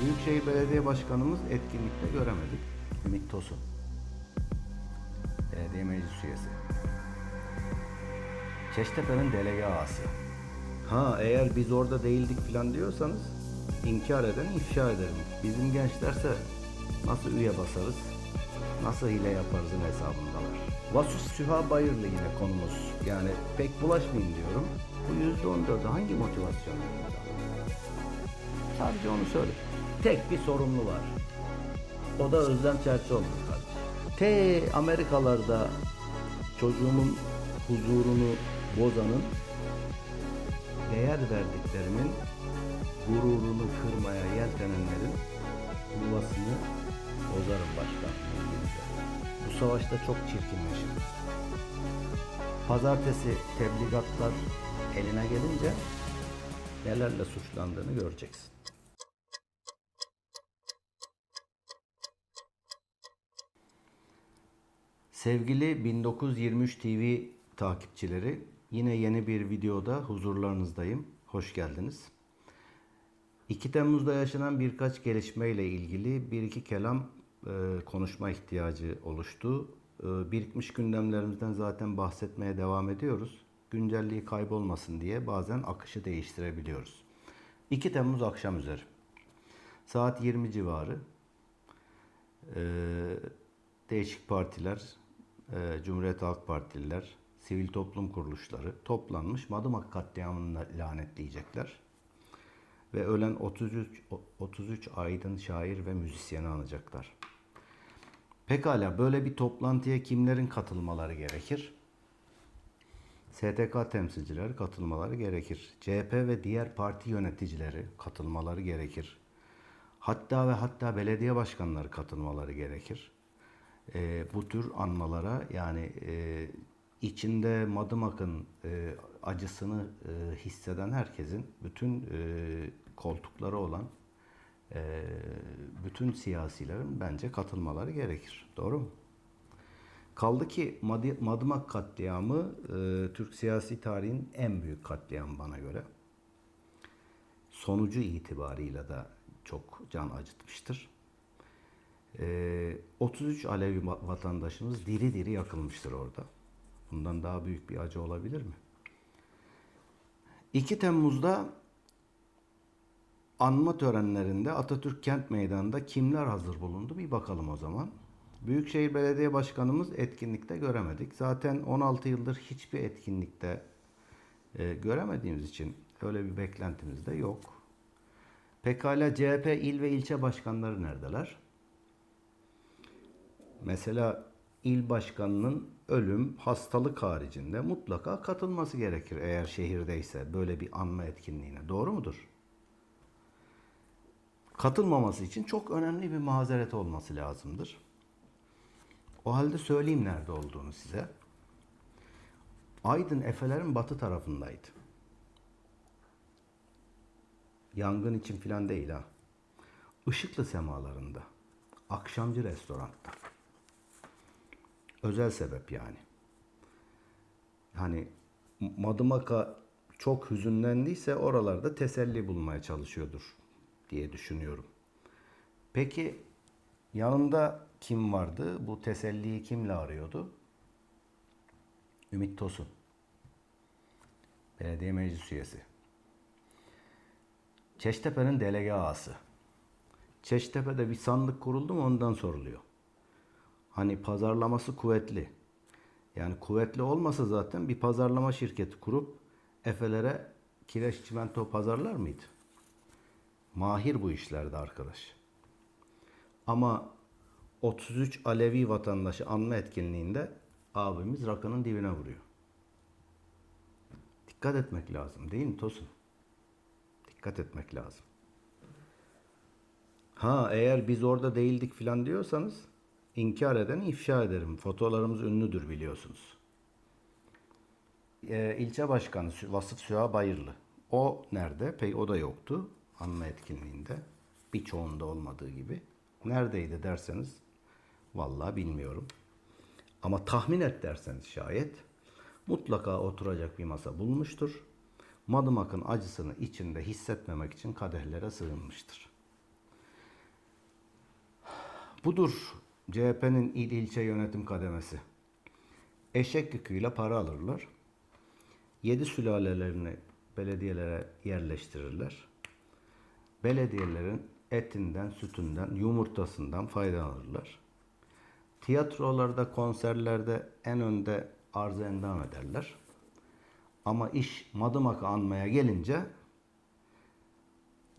Büyükşehir Belediye Başkanımız etkinlikte göremedik. Ümit Tosun. Belediye Meclis Üyesi. Çeştepe'nin delege ağası. Ha eğer biz orada değildik falan diyorsanız inkar eden ifşa ederim. Bizim gençlerse nasıl üye basarız, nasıl hile yaparızın hesabındalar. Vasus Süha Bayırlı yine konumuz. Yani pek bulaşmayayım diyorum. Bu yüzde on dördü hangi motivasyonla? Sadece onu söyle. Tek bir sorumlu var. O da Özlem Çerçioğlu kardeşim. T Amerikalarda çocuğumun huzurunu bozanın değer verdiklerimin gururunu kırmaya yeltenenlerin yuvasını bozarım başkan. Bu savaşta çok çirkinleşir. Pazartesi tebligatlar eline gelince nelerle suçlandığını göreceksin. Sevgili 1923 TV takipçileri, yine yeni bir videoda huzurlarınızdayım. Hoş geldiniz. 2 Temmuz'da yaşanan birkaç gelişmeyle ilgili bir iki kelam e, konuşma ihtiyacı oluştu. E, birikmiş gündemlerimizden zaten bahsetmeye devam ediyoruz. Güncelliği kaybolmasın diye bazen akışı değiştirebiliyoruz. 2 Temmuz akşam üzeri. Saat 20 civarı. E, değişik partiler, e, Cumhuriyet Halk Partililer, sivil toplum kuruluşları toplanmış Madımak katliamını lanetleyecekler. Ve ölen 33 33 aydın şair ve müzisyeni anacaklar. Pekala böyle bir toplantıya kimlerin katılmaları gerekir? STK temsilcileri katılmaları gerekir. CHP ve diğer parti yöneticileri katılmaları gerekir. Hatta ve hatta belediye başkanları katılmaları gerekir. Ee, bu tür anmalara yani e, içinde Madımak'ın e, acısını e, hisseden herkesin bütün e, koltukları olan e, bütün siyasilerin bence katılmaları gerekir. Doğru mu? Kaldı ki Madımak katliamı e, Türk siyasi tarihin en büyük katliamı bana göre. Sonucu itibarıyla da çok can acıtmıştır. E, 33 Alevi va- vatandaşımız diri diri yakılmıştır orada. Bundan daha büyük bir acı olabilir mi? 2 Temmuz'da anma törenlerinde Atatürk Kent Meydanı'nda kimler hazır bulundu bir bakalım o zaman. Büyükşehir Belediye Başkanımız etkinlikte göremedik. Zaten 16 yıldır hiçbir etkinlikte e, göremediğimiz için öyle bir beklentimiz de yok. Pekala CHP il ve ilçe başkanları neredeler? Mesela il başkanının ölüm, hastalık haricinde mutlaka katılması gerekir eğer şehirdeyse böyle bir anma etkinliğine. Doğru mudur? Katılmaması için çok önemli bir mazeret olması lazımdır. O halde söyleyeyim nerede olduğunu size. Aydın Efelerin batı tarafındaydı. Yangın için filan değil ha. Işıklı semalarında. Akşamcı restoranda. Özel sebep yani. Hani Madımak'a çok hüzünlendiyse oralarda teselli bulmaya çalışıyordur diye düşünüyorum. Peki yanında kim vardı? Bu teselliyi kimle arıyordu? Ümit Tosun. Belediye Meclis Üyesi. Çeştepe'nin delege ağası. Çeştepe'de bir sandık kuruldu mu ondan soruluyor. Hani pazarlaması kuvvetli. Yani kuvvetli olmasa zaten bir pazarlama şirketi kurup Efelere kireç çimento pazarlar mıydı? Mahir bu işlerde arkadaş. Ama 33 Alevi vatandaşı anma etkinliğinde abimiz rakının dibine vuruyor. Dikkat etmek lazım değil mi Tosun? Dikkat etmek lazım. Ha eğer biz orada değildik filan diyorsanız inkar eden ifşa ederim. Fotolarımız ünlüdür biliyorsunuz. Ee, ilçe başkanı Vasıf Süha Bayırlı. O nerede? Peki o da yoktu anma etkinliğinde. Birçoğunda olmadığı gibi. Neredeydi derseniz vallahi bilmiyorum. Ama tahmin et derseniz şayet mutlaka oturacak bir masa bulmuştur. Madımak'ın acısını içinde hissetmemek için kadehlere sığınmıştır. Budur CHP'nin il ilçe yönetim kademesi. Eşek yüküyle para alırlar. Yedi sülalelerini belediyelere yerleştirirler. Belediyelerin etinden, sütünden, yumurtasından faydalanırlar. Tiyatrolarda, konserlerde en önde arz endam ederler. Ama iş Madımak'ı anmaya gelince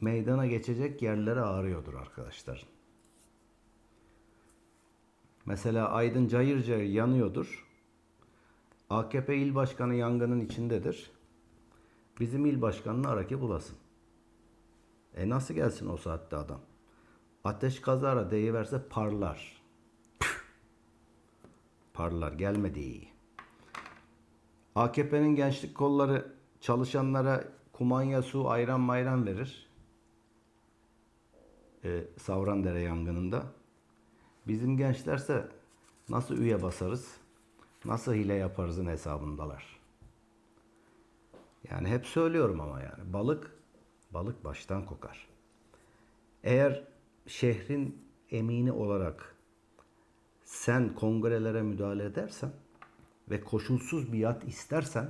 meydana geçecek yerleri ağrıyordur arkadaşlar. Mesela Aydın cayır cayır yanıyordur. AKP il başkanı yangının içindedir. Bizim il başkanını ara ki bulasın. E nasıl gelsin o saatte adam? Ateş kazara deyiverse parlar. Parlar gelmedi iyi. AKP'nin gençlik kolları çalışanlara kumanya su ayran mayran verir. E, Savrandere yangınında. Bizim gençlerse nasıl üye basarız, nasıl hile yaparızın hesabındalar. Yani hep söylüyorum ama yani balık balık baştan kokar. Eğer şehrin emini olarak sen kongrelere müdahale edersen ve koşulsuz biat istersen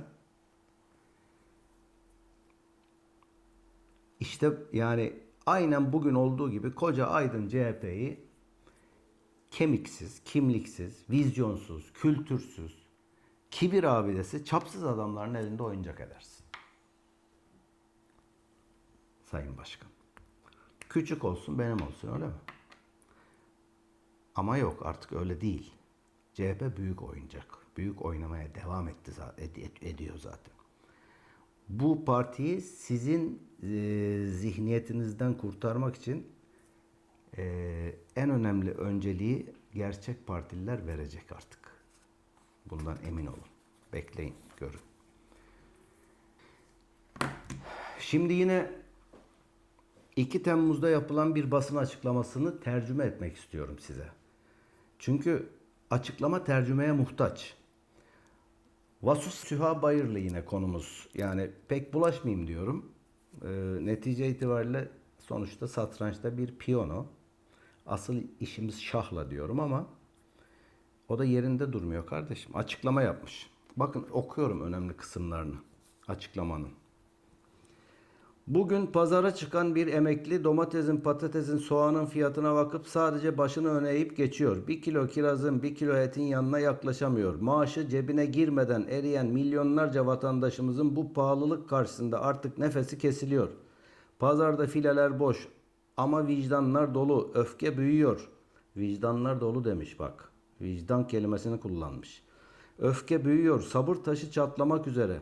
işte yani aynen bugün olduğu gibi koca Aydın CHP'yi kemiksiz, kimliksiz, vizyonsuz, kültürsüz, kibir abidesi, çapsız adamların elinde oyuncak edersin. Sayın Başkan. Küçük olsun benim olsun öyle mi? Ama yok artık öyle değil. CHP büyük oyuncak. Büyük oynamaya devam etti ediyor zaten. Bu partiyi sizin e, zihniyetinizden kurtarmak için e, en önemli önceliği gerçek partililer verecek artık. Bundan emin olun. Bekleyin, görün. Şimdi yine 2 Temmuz'da yapılan bir basın açıklamasını tercüme etmek istiyorum size. Çünkü açıklama tercümeye muhtaç. Vasus Süha Bayırlı yine konumuz. Yani pek bulaşmayayım diyorum. Ee, netice itibariyle sonuçta satrançta bir piyano. Asıl işimiz şahla diyorum ama o da yerinde durmuyor kardeşim. Açıklama yapmış. Bakın okuyorum önemli kısımlarını açıklamanın. Bugün pazara çıkan bir emekli domatesin, patatesin, soğanın fiyatına bakıp sadece başını öne eğip geçiyor. Bir kilo kirazın, bir kilo etin yanına yaklaşamıyor. Maaşı cebine girmeden eriyen milyonlarca vatandaşımızın bu pahalılık karşısında artık nefesi kesiliyor. Pazarda fileler boş ama vicdanlar dolu, öfke büyüyor. Vicdanlar dolu demiş bak. Vicdan kelimesini kullanmış. Öfke büyüyor, sabır taşı çatlamak üzere.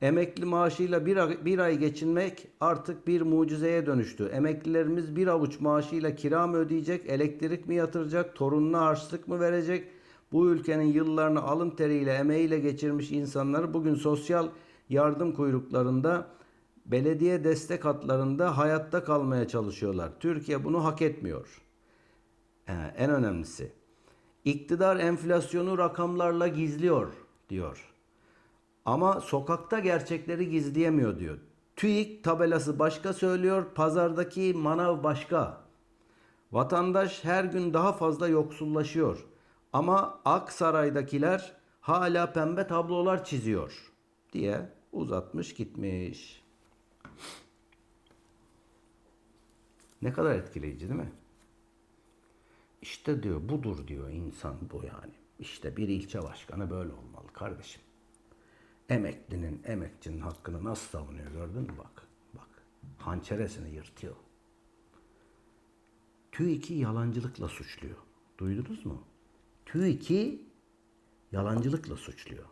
Emekli maaşıyla bir ay, bir ay geçinmek artık bir mucizeye dönüştü. Emeklilerimiz bir avuç maaşıyla kira mı ödeyecek, elektrik mi yatıracak, torununa harçlık mı verecek? Bu ülkenin yıllarını alın teriyle, emeğiyle geçirmiş insanları bugün sosyal yardım kuyruklarında, belediye destek hatlarında hayatta kalmaya çalışıyorlar. Türkiye bunu hak etmiyor. Ee, en önemlisi. İktidar enflasyonu rakamlarla gizliyor diyor. Ama sokakta gerçekleri gizleyemiyor diyor. TÜİK tabelası başka söylüyor, pazardaki manav başka. Vatandaş her gün daha fazla yoksullaşıyor. Ama Aksaray'dakiler hala pembe tablolar çiziyor diye uzatmış gitmiş. Ne kadar etkileyici değil mi? İşte diyor budur diyor insan bu yani. İşte bir ilçe başkanı böyle olmalı kardeşim. Emeklinin, emekçinin hakkını nasıl savunuyor gördün mü bak. Bak hançeresini yırtıyor. TÜİK'i yalancılıkla suçluyor. Duydunuz mu? TÜİK'i yalancılıkla suçluyor.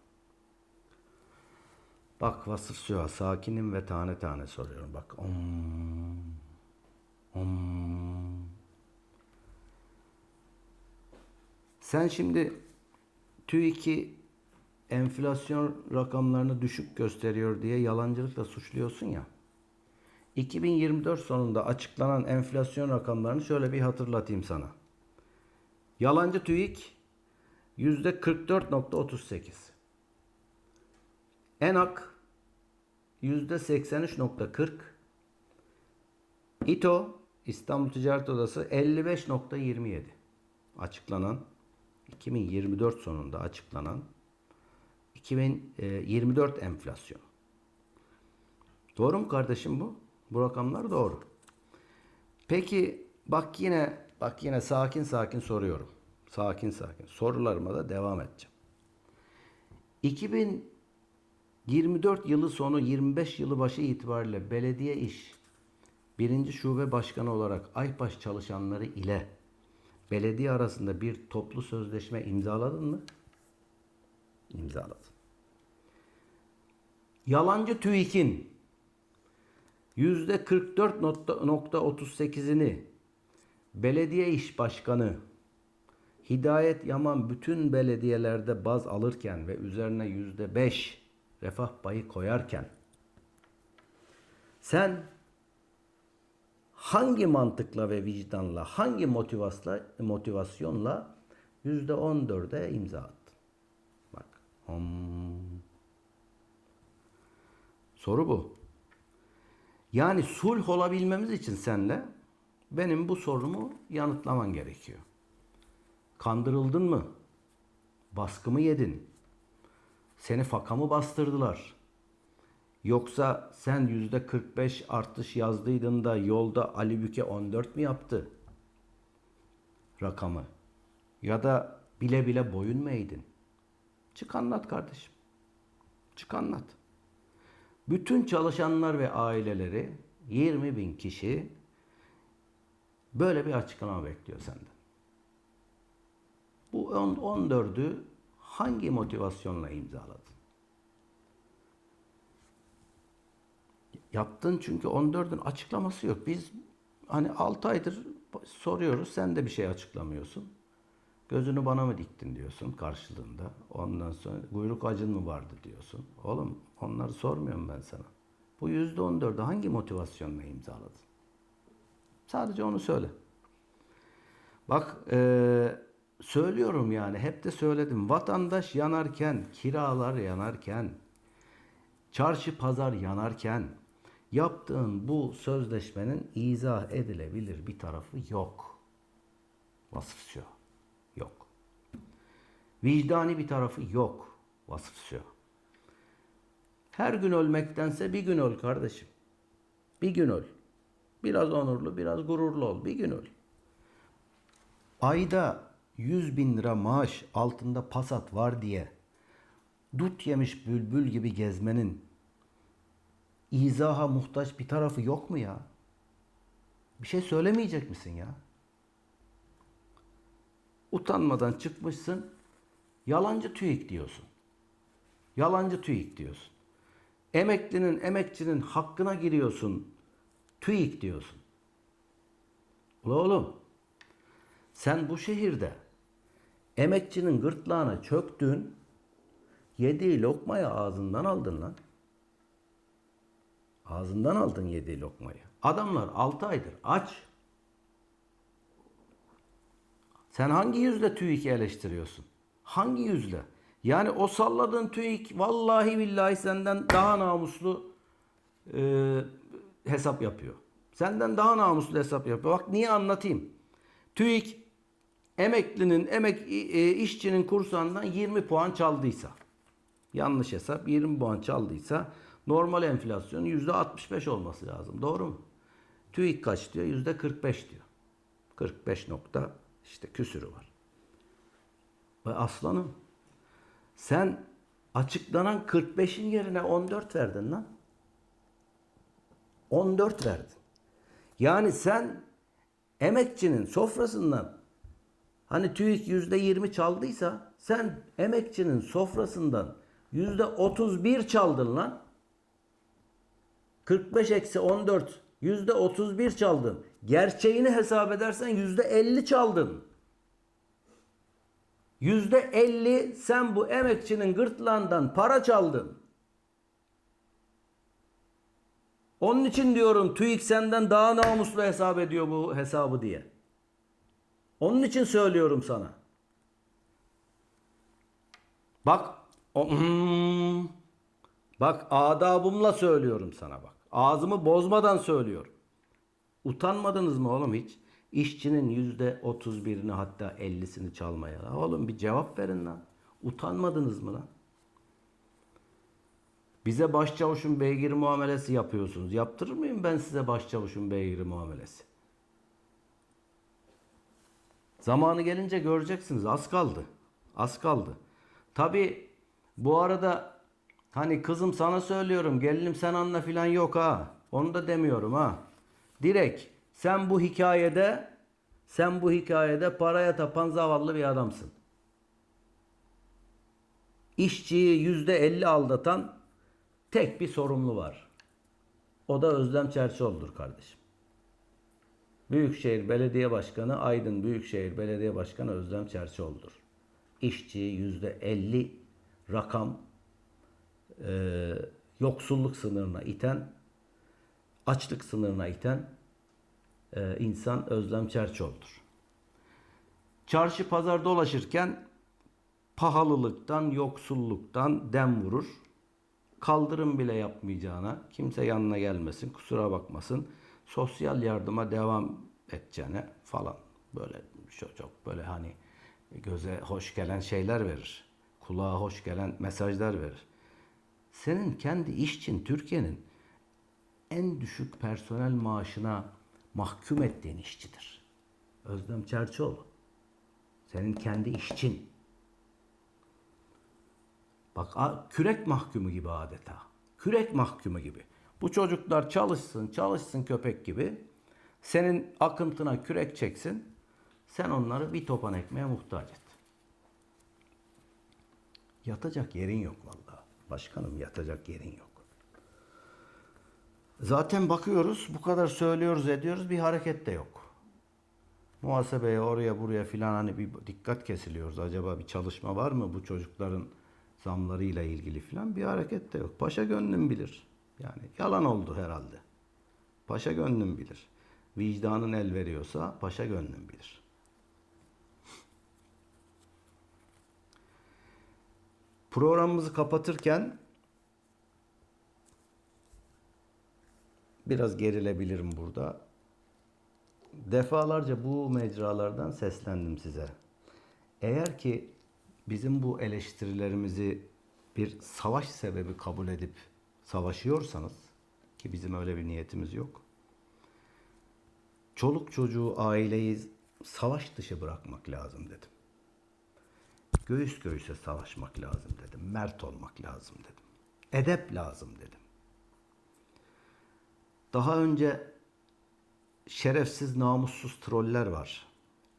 Bak vasıf süha sakinim ve tane tane soruyorum. Bak om. Sen şimdi TÜİK'i enflasyon rakamlarını düşük gösteriyor diye yalancılıkla suçluyorsun ya. 2024 sonunda açıklanan enflasyon rakamlarını şöyle bir hatırlatayım sana. Yalancı TÜİK %44.38. ENAK %83.40. İTO İstanbul Ticaret Odası 55.27. açıklanan 2024 sonunda açıklanan 2024 enflasyon. Doğru mu kardeşim bu? Bu rakamlar doğru. Peki bak yine bak yine sakin sakin soruyorum. Sakin sakin. Sorularıma da devam edeceğim. 2024 yılı sonu 25 yılı başı itibariyle belediye iş birinci şube başkanı olarak Aypaş çalışanları ile belediye arasında bir toplu sözleşme imzaladın mı? İmzaladın. Yalancı TÜİK'in %44.38'ini belediye iş başkanı Hidayet Yaman bütün belediyelerde baz alırken ve üzerine %5 refah payı koyarken sen hangi mantıkla ve vicdanla, hangi motivasla, motivasyonla %14'e imza attın? Bak. Hmm. Soru bu. Yani sulh olabilmemiz için senle benim bu sorumu yanıtlaman gerekiyor. Kandırıldın mı? Baskı mı yedin? Seni faka mı bastırdılar? Yoksa sen yüzde 45 artış yazdıydın da yolda Ali Büke 14 mi yaptı? Rakamı. Ya da bile bile boyun mu eğdin? Çık anlat kardeşim. Çık anlat. Bütün çalışanlar ve aileleri 20 bin kişi böyle bir açıklama bekliyor senden. Bu 14'ü hangi motivasyonla imzaladın? Yaptın çünkü 14'ün açıklaması yok. Biz hani 6 aydır soruyoruz sen de bir şey açıklamıyorsun. Gözünü bana mı diktin diyorsun karşılığında. Ondan sonra kuyruk acın mı vardı diyorsun. Oğlum onları sormuyorum ben sana. Bu %14'ü hangi motivasyonla imzaladın? Sadece onu söyle. Bak eee söylüyorum yani hep de söyledim. Vatandaş yanarken, kiralar yanarken, çarşı pazar yanarken yaptığın bu sözleşmenin izah edilebilir bir tarafı yok. Vasıfsıyor. Yok. Vicdani bir tarafı yok. Vasıfsıyor. Her gün ölmektense bir gün öl kardeşim. Bir gün öl. Biraz onurlu, biraz gururlu ol. Bir gün öl. Ayda 100 bin lira maaş altında pasat var diye dut yemiş bülbül gibi gezmenin izaha muhtaç bir tarafı yok mu ya? Bir şey söylemeyecek misin ya? Utanmadan çıkmışsın, yalancı TÜİK diyorsun. Yalancı TÜİK diyorsun. Emeklinin, emekçinin hakkına giriyorsun. TÜİK diyorsun. Ula oğlum, sen bu şehirde emekçinin gırtlağına çöktün, yediği lokmayı ağzından aldın lan. Ağzından aldın yediği lokmayı. Adamlar 6 aydır aç. Sen hangi yüzle TÜİK'i eleştiriyorsun? Hangi yüzle? Yani o salladığın TÜİK vallahi billahi senden daha namuslu e, hesap yapıyor. Senden daha namuslu hesap yapıyor. Bak niye anlatayım. TÜİK emeklinin, emek e, işçinin kursandan 20 puan çaldıysa, yanlış hesap 20 puan çaldıysa normal enflasyon %65 olması lazım. Doğru mu? TÜİK kaç diyor? %45 diyor. 45 nokta işte küsürü var. Ve aslanım sen açıklanan 45'in yerine 14 verdin lan. 14 verdin. Yani sen emekçinin sofrasından hani TÜİK yüzde yirmi çaldıysa sen emekçinin sofrasından yüzde otuz bir çaldın lan. 45 eksi 14 yüzde otuz bir çaldın. Gerçeğini hesap edersen yüzde elli çaldın. Yüzde elli sen bu emekçinin gırtlağından para çaldın. Onun için diyorum TÜİK senden daha namuslu hesap ediyor bu hesabı diye. Onun için söylüyorum sana. Bak o, hmm, bak adabımla söylüyorum sana bak. Ağzımı bozmadan söylüyorum. Utanmadınız mı oğlum hiç? İşçinin yüzde otuz birini hatta ellisini çalmaya. Oğlum bir cevap verin lan. Utanmadınız mı lan? Bize başçavuşun beygiri muamelesi yapıyorsunuz. Yaptırır mıyım ben size başçavuşun beygiri muamelesi? Zamanı gelince göreceksiniz. Az kaldı. Az kaldı. Tabi bu arada hani kızım sana söylüyorum gelinim sen anla filan yok ha. Onu da demiyorum ha. Direkt sen bu hikayede sen bu hikayede paraya tapan zavallı bir adamsın. İşçiyi yüzde elli aldatan tek bir sorumlu var. O da Özlem Çerçioğlu'dur kardeşim. Büyükşehir Belediye Başkanı Aydın Büyükşehir Belediye Başkanı Özlem Çerçioğlu'dur. İşçiyi yüzde elli rakam e, yoksulluk sınırına iten, açlık sınırına iten e, insan Özlem Çerçioğlu'dur. Çarşı pazar dolaşırken pahalılıktan, yoksulluktan dem vurur. Kaldırım bile yapmayacağına, kimse yanına gelmesin, kusura bakmasın. Sosyal yardıma devam edeceğine falan böyle çok böyle hani göze hoş gelen şeyler verir. Kulağa hoş gelen mesajlar verir. Senin kendi işçin Türkiye'nin en düşük personel maaşına mahkum ettiğin işçidir. Özlem Çerçioğlu. Senin kendi işçin. Bak kürek mahkumu gibi adeta. Kürek mahkumu gibi. Bu çocuklar çalışsın, çalışsın köpek gibi. Senin akıntına kürek çeksin. Sen onları bir topan ekmeğe muhtaç et. Yatacak yerin yok vallahi. Başkanım yatacak yerin yok. Zaten bakıyoruz bu kadar söylüyoruz ediyoruz bir hareket de yok. Muhasebeye oraya buraya filan hani bir dikkat kesiliyoruz. Acaba bir çalışma var mı bu çocukların zamlarıyla ilgili filan bir hareket de yok. Paşa gönlüm bilir. Yani yalan oldu herhalde. Paşa gönlüm bilir. Vicdanın el veriyorsa paşa gönlüm bilir. Programımızı kapatırken biraz gerilebilirim burada. Defalarca bu mecralardan seslendim size. Eğer ki bizim bu eleştirilerimizi bir savaş sebebi kabul edip savaşıyorsanız ki bizim öyle bir niyetimiz yok. Çoluk çocuğu, aileyi savaş dışı bırakmak lazım dedim. Göğüs göğüse savaşmak lazım dedim. Mert olmak lazım dedim. Edep lazım dedim. Daha önce şerefsiz, namussuz troller var.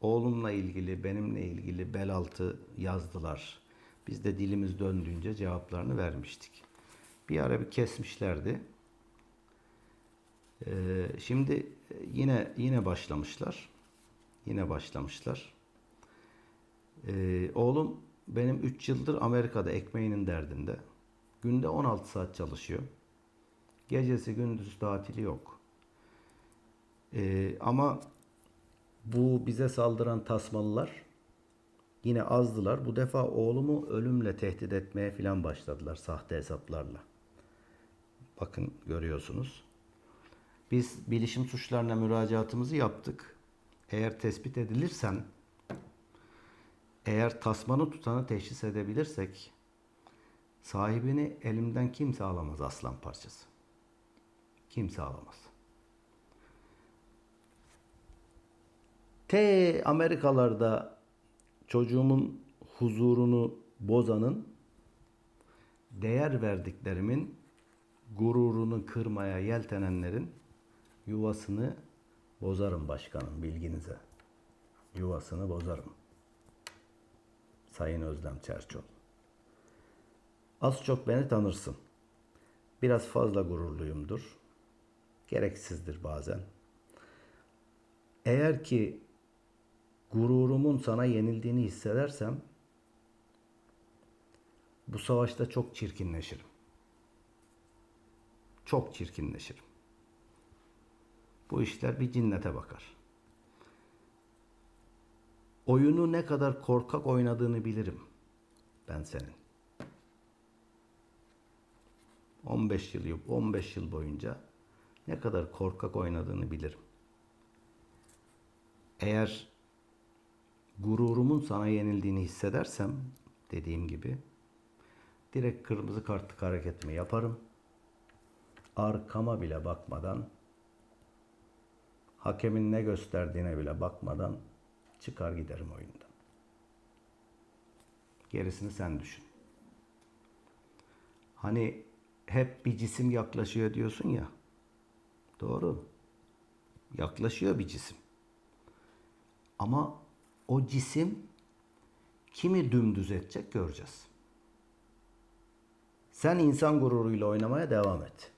Oğlumla ilgili, benimle ilgili bel altı yazdılar. Biz de dilimiz döndüğünce cevaplarını vermiştik. Bir ara bir kesmişlerdi. Ee, şimdi yine yine başlamışlar. Yine başlamışlar. Ee, oğlum benim 3 yıldır Amerika'da ekmeğinin derdinde. Günde 16 saat çalışıyor. Gecesi gündüz tatili yok. Ee, ama bu bize saldıran tasmalılar yine azdılar. Bu defa oğlumu ölümle tehdit etmeye filan başladılar sahte hesaplarla. Bakın görüyorsunuz. Biz bilişim suçlarına müracaatımızı yaptık. Eğer tespit edilirsen, eğer tasmanı tutanı teşhis edebilirsek, sahibini elimden kimse alamaz aslan parçası. Kimse alamaz. T Amerikalarda çocuğumun huzurunu bozanın değer verdiklerimin gururunu kırmaya yeltenenlerin yuvasını bozarım başkanım bilginize. Yuvasını bozarım. Sayın Özlem Çerçol. Az çok beni tanırsın. Biraz fazla gururluyumdur. Gereksizdir bazen. Eğer ki gururumun sana yenildiğini hissedersem bu savaşta çok çirkinleşirim. Çok çirkinleşirim. Bu işler bir cinnete bakar. Oyunu ne kadar korkak oynadığını bilirim ben senin. 15 yıl 15 yıl boyunca ne kadar korkak oynadığını bilirim. Eğer gururumun sana yenildiğini hissedersem dediğim gibi direkt kırmızı kartlık hareketimi yaparım. Arkama bile bakmadan hakemin ne gösterdiğine bile bakmadan çıkar giderim oyundan. Gerisini sen düşün. Hani hep bir cisim yaklaşıyor diyorsun ya. Doğru. Yaklaşıyor bir cisim. Ama o cisim kimi dümdüz edecek göreceğiz. Sen insan gururuyla oynamaya devam et.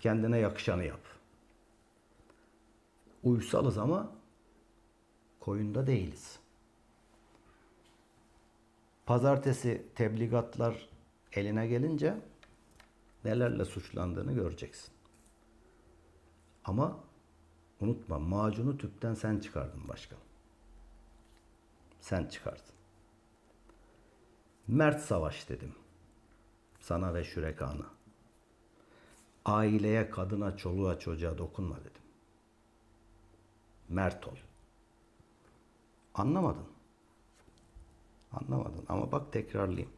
Kendine yakışanı yap. Uysalız ama koyunda değiliz. Pazartesi tebligatlar eline gelince nelerle suçlandığını göreceksin. Ama unutma macunu tüpten sen çıkardın başkanım. Sen çıkardın. Mert savaş dedim. Sana ve Şürekan'a. Aileye, kadına, çoluğa, çocuğa dokunma dedim. Mert ol. Anlamadın. Anlamadın ama bak tekrarlayayım.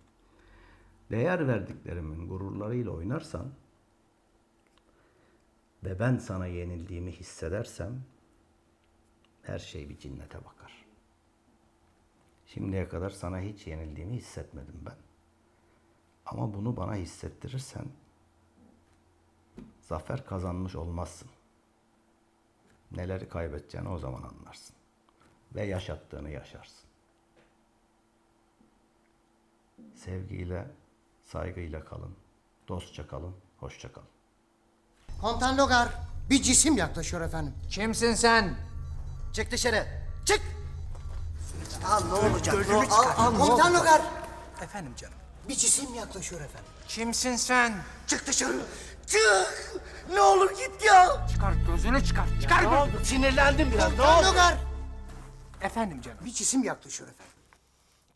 Değer verdiklerimin gururlarıyla oynarsan ve ben sana yenildiğimi hissedersem her şey bir cinnete bakar. Şimdiye kadar sana hiç yenildiğimi hissetmedim ben. Ama bunu bana hissettirirsen zafer kazanmış olmazsın. Neleri kaybedeceğini o zaman anlarsın. Ve yaşattığını yaşarsın. Sevgiyle, saygıyla kalın. Dostça kalın, hoşça kalın. Komutan Logar, bir cisim yaklaşıyor efendim. Kimsin sen? Çık dışarı, çık! Al ne olacak? Ne, al, al, ne Komutan? Logar, Efendim canım. bir cisim yaklaşıyor efendim. Kimsin sen? Çık dışarı. Çık. Ne olur git ya. Çıkar gözünü çıkar. Çıkar Ne oldu? Sinirlendim biraz. Ne Komutan oldu? Logar, Efendim canım. bir cisim yaklaşıyor efendim.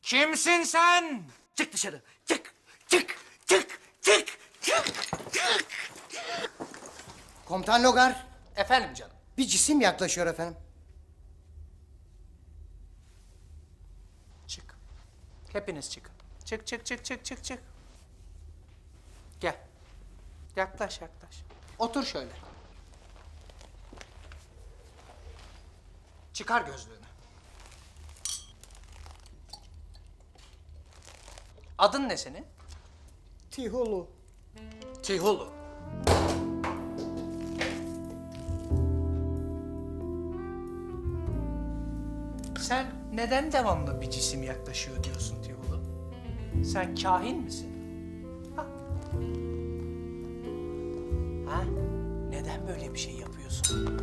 Kimsin sen? Çık dışarı. Çık. Çık. Çık. Çık. Çık. Çık. Komutan Logar, Efendim canım. bir cisim yaklaşıyor efendim. Çık. Hepiniz çıkın. Çık çık çık çık çık çık. Gel. Yaklaş yaklaş. Otur şöyle. Çıkar gözlüğünü. Adın ne senin? Tihulu. Tihulu. Sen neden devamlı bir cisim yaklaşıyor diyorsun Tihulu? Sen kahin misin? Ha? Ha? Neden böyle bir şey yapıyorsun?